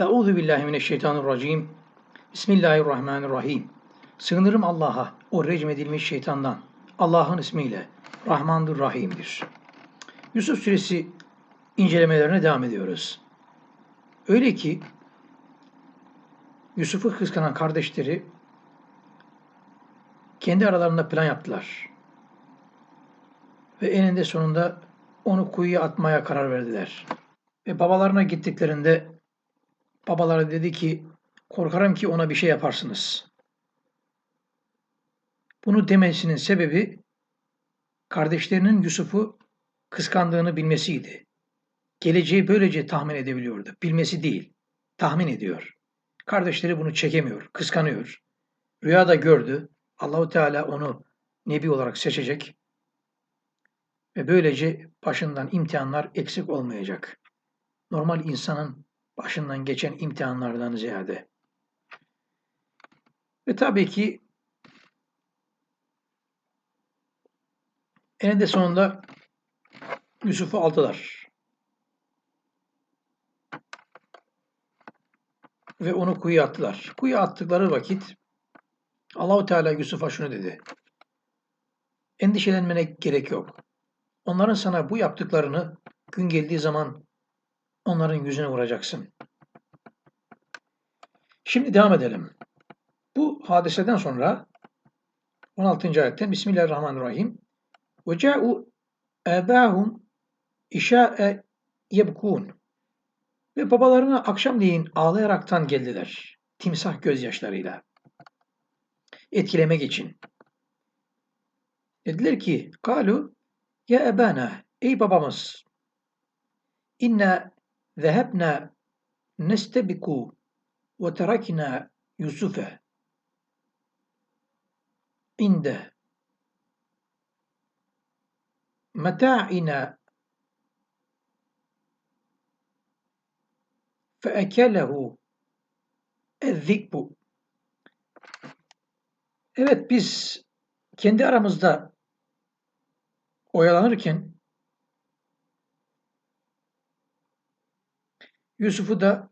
Euzu billahi mineşşeytanirracim. Bismillahirrahmanirrahim. Sığınırım Allah'a, o recm edilmiş şeytandan. Allah'ın ismiyle. Rahmandır, Rahim'dir. Yusuf suresi incelemelerine devam ediyoruz. Öyle ki Yusuf'u kıskanan kardeşleri kendi aralarında plan yaptılar. Ve eninde sonunda onu kuyuya atmaya karar verdiler. Ve babalarına gittiklerinde babaları dedi ki korkarım ki ona bir şey yaparsınız. Bunu demesinin sebebi kardeşlerinin Yusuf'u kıskandığını bilmesiydi. Geleceği böylece tahmin edebiliyordu. Bilmesi değil, tahmin ediyor. Kardeşleri bunu çekemiyor, kıskanıyor. Rüyada gördü. Allahu Teala onu nebi olarak seçecek ve böylece başından imtihanlar eksik olmayacak. Normal insanın başından geçen imtihanlardan ziyade. Ve tabii ki eninde sonunda Yusuf'u aldılar. Ve onu kuyuya attılar. Kuyuya attıkları vakit Allahu Teala Yusuf'a şunu dedi. Endişelenmene gerek yok. Onların sana bu yaptıklarını gün geldiği zaman onların yüzüne vuracaksın. Şimdi devam edelim. Bu hadiseden sonra 16. ayetten Bismillahirrahmanirrahim. Ve ca'u ebâhum işâ'e yebkûn. Ve babalarına akşamleyin ağlayaraktan geldiler. Timsah gözyaşlarıyla. Etkilemek için. Dediler ki, kalu ya ebana, ey babamız, inna nestebiku ve terakna Yusuf'e inde meta'ina feekelehu ezzikbu Evet biz kendi aramızda oyalanırken Yusuf'u da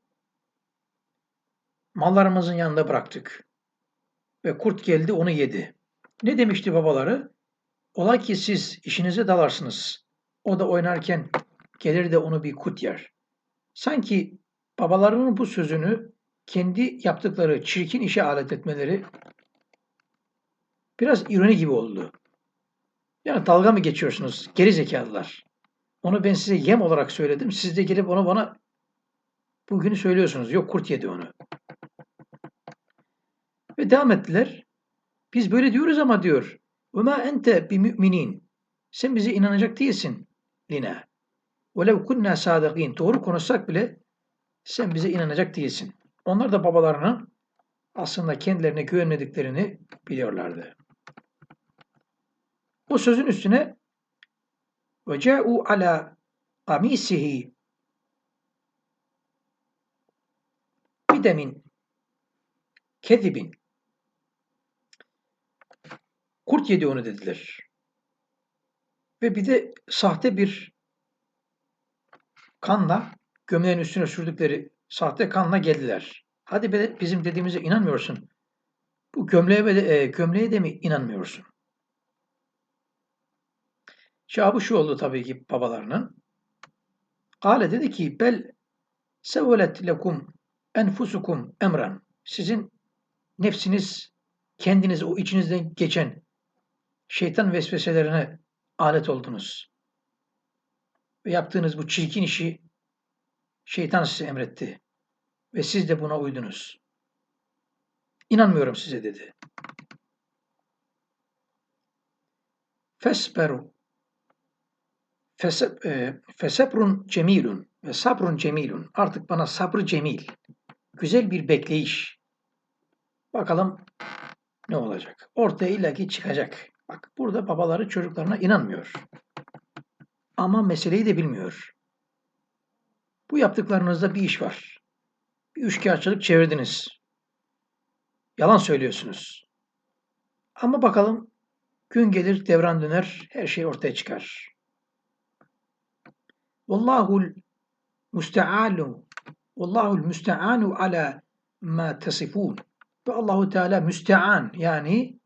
mallarımızın yanında bıraktık. Ve kurt geldi onu yedi. Ne demişti babaları? Ola ki siz işinize dalarsınız. O da oynarken gelir de onu bir kurt yer. Sanki babalarının bu sözünü kendi yaptıkları çirkin işe alet etmeleri biraz ironi gibi oldu. Yani dalga mı geçiyorsunuz geri zekalılar? Onu ben size yem olarak söyledim. Siz de gelip onu bana Bugünü söylüyorsunuz. Yok kurt yedi onu. Ve devam ettiler. Biz böyle diyoruz ama diyor. Öma ente bi müminin. Sen bize inanacak değilsin. Lina. Velev kunna sadakin. Doğru konuşsak bile sen bize inanacak değilsin. Onlar da babalarının aslında kendilerine güvenmediklerini biliyorlardı. O sözün üstüne ve ca'u ala kamisihi bidemin kezibin kurt yedi onu dediler. Ve bir de sahte bir kanla gömleğin üstüne sürdükleri sahte kanla geldiler. Hadi be, bizim dediğimize inanmıyorsun. Bu gömleğe, de, e, gömleğe de mi inanmıyorsun? Cevabı şu oldu tabii ki babalarının. Kale dedi ki bel sevelet lekum enfusukum emran. Sizin nefsiniz kendiniz o içinizden geçen şeytan vesveselerine alet oldunuz. Ve yaptığınız bu çirkin işi şeytan size emretti. Ve siz de buna uydunuz. İnanmıyorum size dedi. Fesberu e, fesebrun cemilun ve sabrun cemilun. Artık bana sabrı cemil. Güzel bir bekleyiş. Bakalım ne olacak? Ortaya illaki çıkacak. Bak burada babaları çocuklarına inanmıyor. Ama meseleyi de bilmiyor. Bu yaptıklarınızda bir iş var. Bir üçkağıtçılık çevirdiniz. Yalan söylüyorsunuz. Ama bakalım gün gelir devran döner her şey ortaya çıkar. Vallahul müstealu Vallahul müste'anu ala ma tesifun. Ve Allahu Teala müstean yani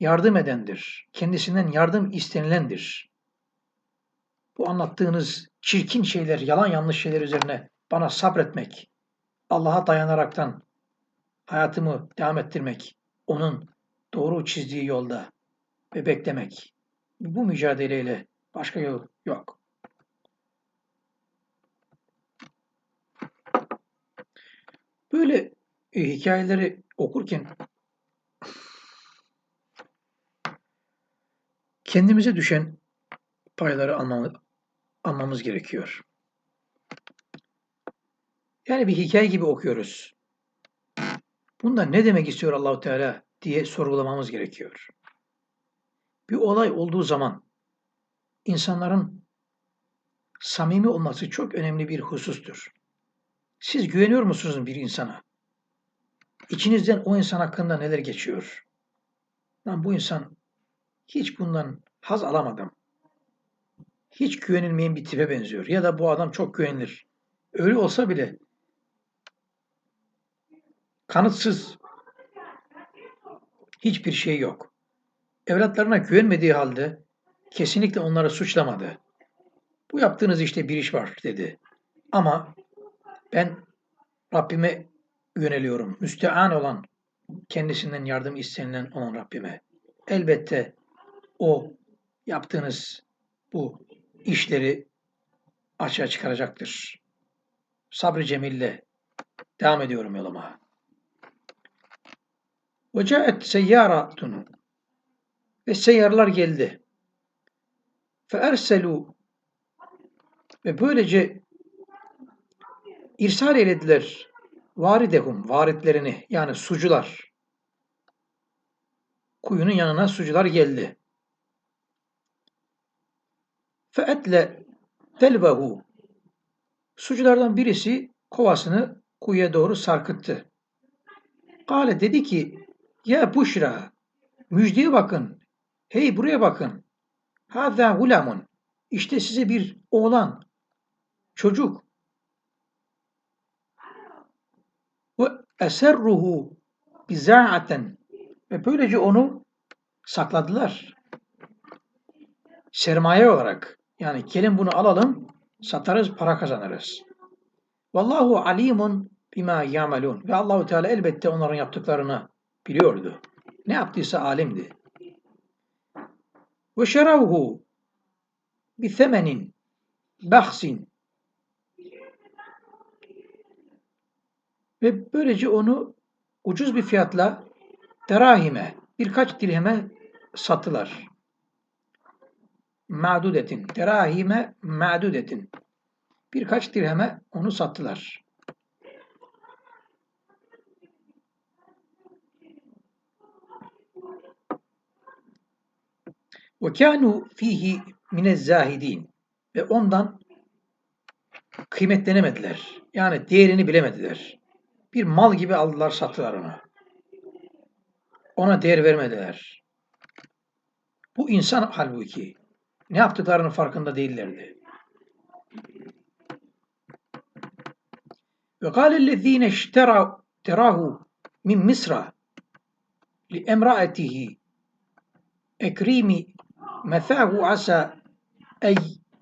yardım edendir. Kendisinden yardım istenilendir. Bu anlattığınız çirkin şeyler, yalan yanlış şeyler üzerine bana sabretmek, Allah'a dayanaraktan hayatımı devam ettirmek, onun doğru çizdiği yolda ve beklemek. Bu mücadeleyle başka yol yok. Böyle e, hikayeleri okurken kendimize düşen payları almamız, almamız gerekiyor. Yani bir hikaye gibi okuyoruz. Bunda ne demek istiyor Allahu Teala diye sorgulamamız gerekiyor. Bir olay olduğu zaman insanların samimi olması çok önemli bir husustur. Siz güveniyor musunuz bir insana? İçinizden o insan hakkında neler geçiyor? Lan bu insan hiç bundan haz alamadım. Hiç güvenilmeyen bir tipe benziyor. Ya da bu adam çok güvenilir. Öyle olsa bile kanıtsız hiçbir şey yok. Evlatlarına güvenmediği halde kesinlikle onları suçlamadı. Bu yaptığınız işte bir iş var dedi. Ama ben Rabbime yöneliyorum. Müstean olan, kendisinden yardım istenilen olan Rabbime. Elbette o yaptığınız bu işleri açığa çıkaracaktır. Sabrı cemille devam ediyorum yoluma. Ve caet seyyaratun ve seyyarlar geldi. Fe ve böylece irsal eylediler varidehum, varitlerini yani sucular. Kuyunun yanına sucular geldi. Fe etle telvehu. Suculardan birisi kovasını kuyuya doğru sarkıttı. Kale dedi ki ya Buşra müjdeye bakın. Hey buraya bakın. Hâzâ gulamun. İşte size bir oğlan, çocuk. Ve eserruhu bizâ'aten. Ve böylece onu sakladılar. Sermaye olarak. Yani gelin bunu alalım, satarız, para kazanırız. Vallahu alimun bima yamelun. Ve Allahu Teala elbette onların yaptıklarını biliyordu. Ne yaptıysa alimdi. Ve şeravhu bi themenin bahsin ve böylece onu ucuz bir fiyatla derahime birkaç dirheme sattılar. Ma'dudetin. Derahime ma'dudetin. Birkaç dirheme onu sattılar. Ve kânû fihi minez. Ve ondan kıymetlenemediler. Yani değerini bilemediler. Bir mal gibi aldılar sattılar onu. Ona değer vermediler. Bu insan halbuki ne yaptıklarının farkında değillerdi. Ve kâlellezîne işterahu min Misra li emraetihi ekrimi mefâhu asa ey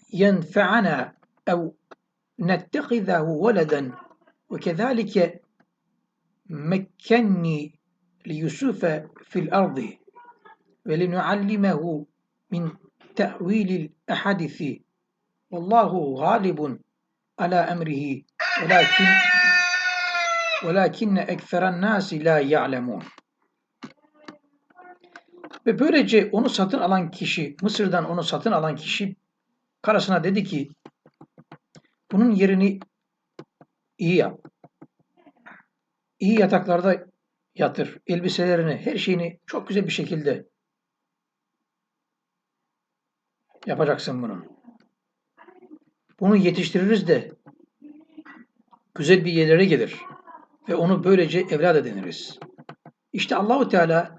yenfe'ana ev nettehizehu veleden ve kezalike مكني ليوسف في الأرض ولنعلمه من تأويل الأحاديث والله غالب على أمره ولكن ولكن أكثر الناس لا يعلمون Ve böylece onu satın alan kişi, Mısır'dan onu satın alan kişi karısına dedi ki bunun yerini iyi yap. İyi yataklarda yatır. Elbiselerini, her şeyini çok güzel bir şekilde yapacaksın bunun. Bunu yetiştiririz de güzel bir yerlere gelir ve onu böylece evlat ediniriz. İşte Allahu Teala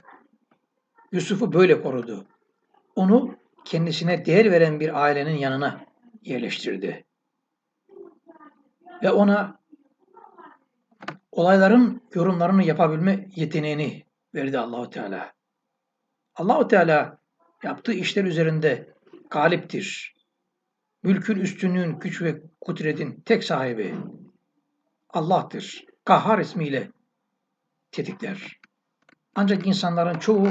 Yusuf'u böyle korudu. Onu kendisine değer veren bir ailenin yanına yerleştirdi. Ve ona olayların yorumlarını yapabilme yeteneğini verdi Allahu Teala. Allahu Teala yaptığı işler üzerinde galiptir. Mülkün üstünlüğün, güç ve kudretin tek sahibi Allah'tır. Kahhar ismiyle tetikler. Ancak insanların çoğu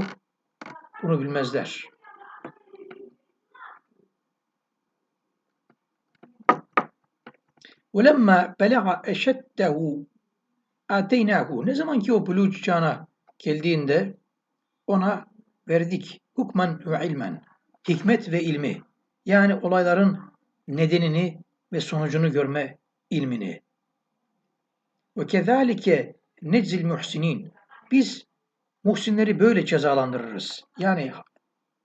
bunu bilmezler. وَلَمَّا بَلَغَ اَشَدَّهُ اَتَيْنَاهُ Ne zaman ki o buluğ çağına geldiğinde ona verdik hukmen ve ilmen. Hikmet ve ilmi. Yani olayların nedenini ve sonucunu görme ilmini. Ve kezalike neczil muhsinin. Biz muhsinleri böyle cezalandırırız. Yani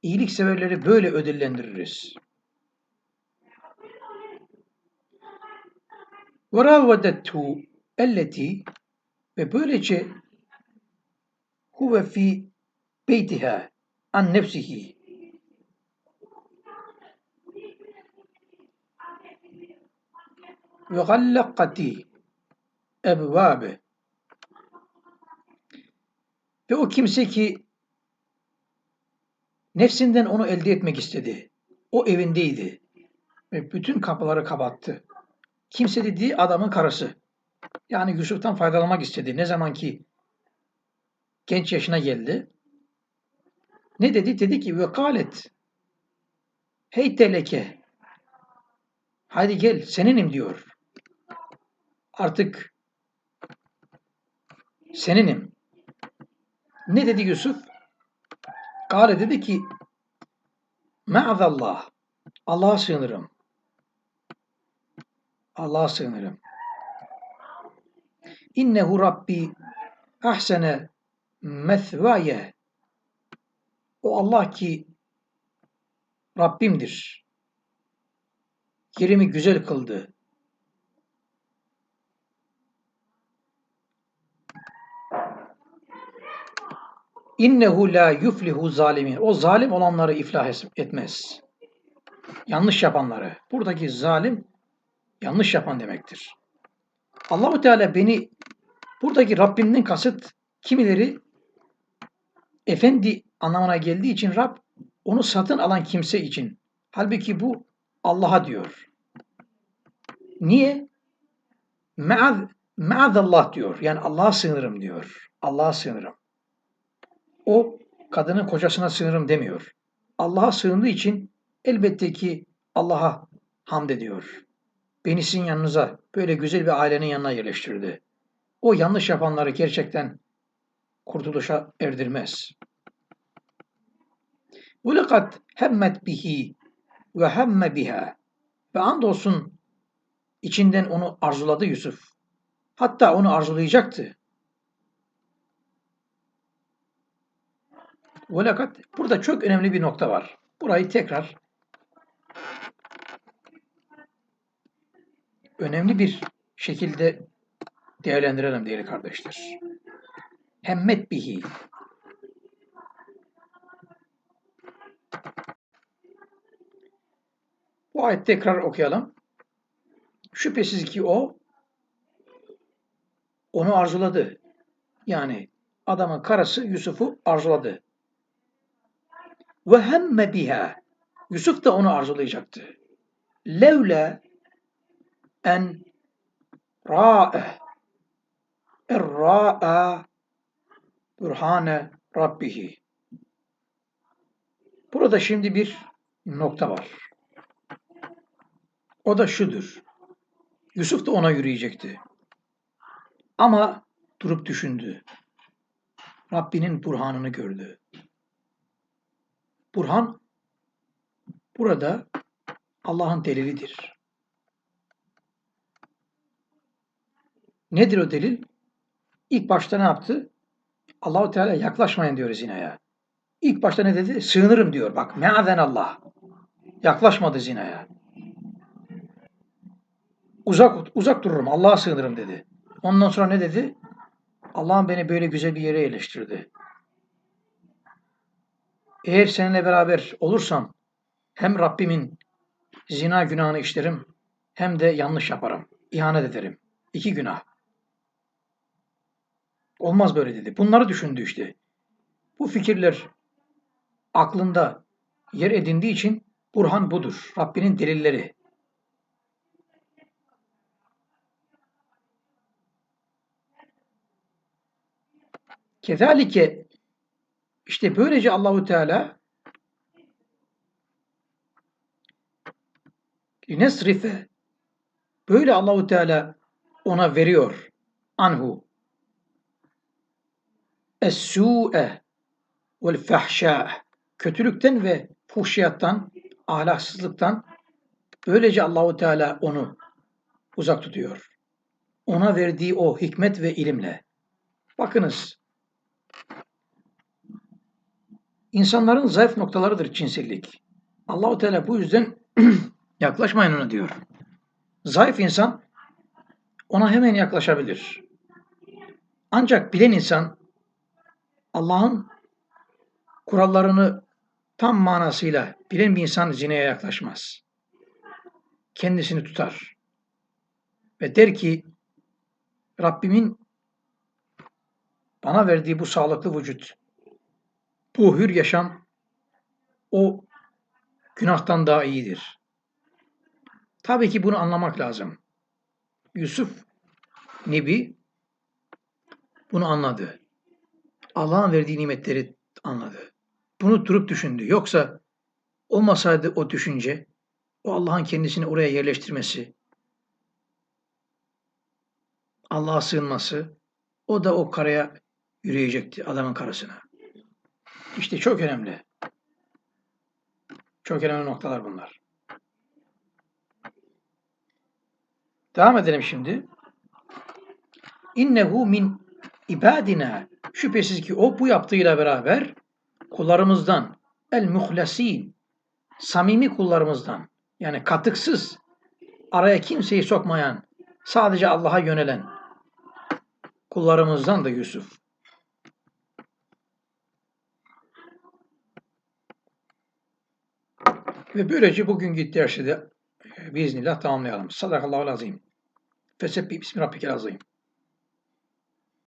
iyilik severleri böyle ödüllendiririz. Ve ravadathu elleti ve böylece huve fi beytiha an nefsihi ve gallakati ebvabe ve o kimse ki nefsinden onu elde etmek istedi. O evindeydi ve bütün kapıları kapattı. Kimse dediği adamın karısı. Yani Yusuf'tan faydalanmak istedi. Ne zaman ki genç yaşına geldi. Ne dedi? Dedi ki ve. Hey teleke. Hadi gel seninim diyor. Artık seninim. Ne dedi Yusuf? Kale dedi ki Ma'azallah. Allah'a sığınırım. Allah'a sığınırım. İnnehu Rabbi ahsene methvaye. O Allah ki Rabbimdir. Yerimi güzel kıldı. İnnehu la yuflihu zalimin. O zalim olanları iflah etmez. Yanlış yapanları. Buradaki zalim yanlış yapan demektir. Allahu Teala beni buradaki Rabbimden kasıt kimileri efendi anlamına geldiği için Rab onu satın alan kimse için. Halbuki bu Allah'a diyor. Niye? Me'az, me'azallah diyor. Yani Allah'a sığınırım diyor. Allah'a sığınırım. O kadının kocasına sığınırım demiyor. Allah'a sığındığı için elbette ki Allah'a hamd ediyor. Beni sizin yanınıza, böyle güzel bir ailenin yanına yerleştirdi. O yanlış yapanları gerçekten kurtuluşa erdirmez. Ulikat hemmet bihi ve hemme biha ve andolsun içinden onu arzuladı Yusuf. Hatta onu arzulayacaktı. Velakat burada çok önemli bir nokta var. Burayı tekrar önemli bir şekilde değerlendirelim değerli kardeşler. Hemmet bihi. Bu ayet tekrar okuyalım. Şüphesiz ki o onu arzuladı. Yani adamın karısı Yusuf'u arzuladı. Ve hemme biha. Yusuf da onu arzulayacaktı. Levle en ra'e erra'a burhane rabbihi. Burada şimdi bir nokta var. O da şudur. Yusuf da ona yürüyecekti. Ama durup düşündü. Rabbinin burhanını gördü. Burhan burada Allah'ın delilidir. Nedir o delil? İlk başta ne yaptı? Allahu Teala yaklaşmayın diyor zinaya. İlk başta ne dedi? Sığınırım diyor. Bak meazen Allah. Yaklaşmadı zinaya. Uzak uzak dururum. Allah'a sığınırım dedi. Ondan sonra ne dedi? Allah'ım beni böyle güzel bir yere yerleştirdi. Eğer seninle beraber olursam hem Rabbimin zina günahını işlerim hem de yanlış yaparım. İhanet ederim. İki günah. Olmaz böyle dedi. Bunları düşündü işte. Bu fikirler aklında yer edindiği için Burhan budur. Rabbinin delilleri. Kezalike işte böylece Allahu Teala nesrife böyle Allahu Teala ona veriyor anhu es-su'e vel fahşa kötülükten ve fuhşiyattan, ahlaksızlıktan böylece Allahu Teala onu uzak tutuyor. Ona verdiği o hikmet ve ilimle. Bakınız İnsanların zayıf noktalarıdır cinsellik. Allahu Teala bu yüzden yaklaşmayın ona diyor. Zayıf insan ona hemen yaklaşabilir. Ancak bilen insan Allah'ın kurallarını tam manasıyla bilen bir insan zineye yaklaşmaz. Kendisini tutar. Ve der ki Rabbimin bana verdiği bu sağlıklı vücut, bu hür yaşam o günahtan daha iyidir. Tabii ki bunu anlamak lazım. Yusuf Nebi bunu anladı. Allah'ın verdiği nimetleri anladı. Bunu durup düşündü. Yoksa olmasaydı o düşünce, o Allah'ın kendisini oraya yerleştirmesi, Allah'a sığınması, o da o karaya yürüyecekti adamın karısına. İşte çok önemli. Çok önemli noktalar bunlar. Devam edelim şimdi. İnnehu min ibadina. Şüphesiz ki o bu yaptığıyla beraber kullarımızdan el muhlasin samimi kullarımızdan yani katıksız araya kimseyi sokmayan sadece Allah'a yönelen kullarımızdan da Yusuf. Ve böylece bugünkü dersi de e, biiznillah tamamlayalım. Sadakallahu azim. Fesebbih bismi rabbike azim.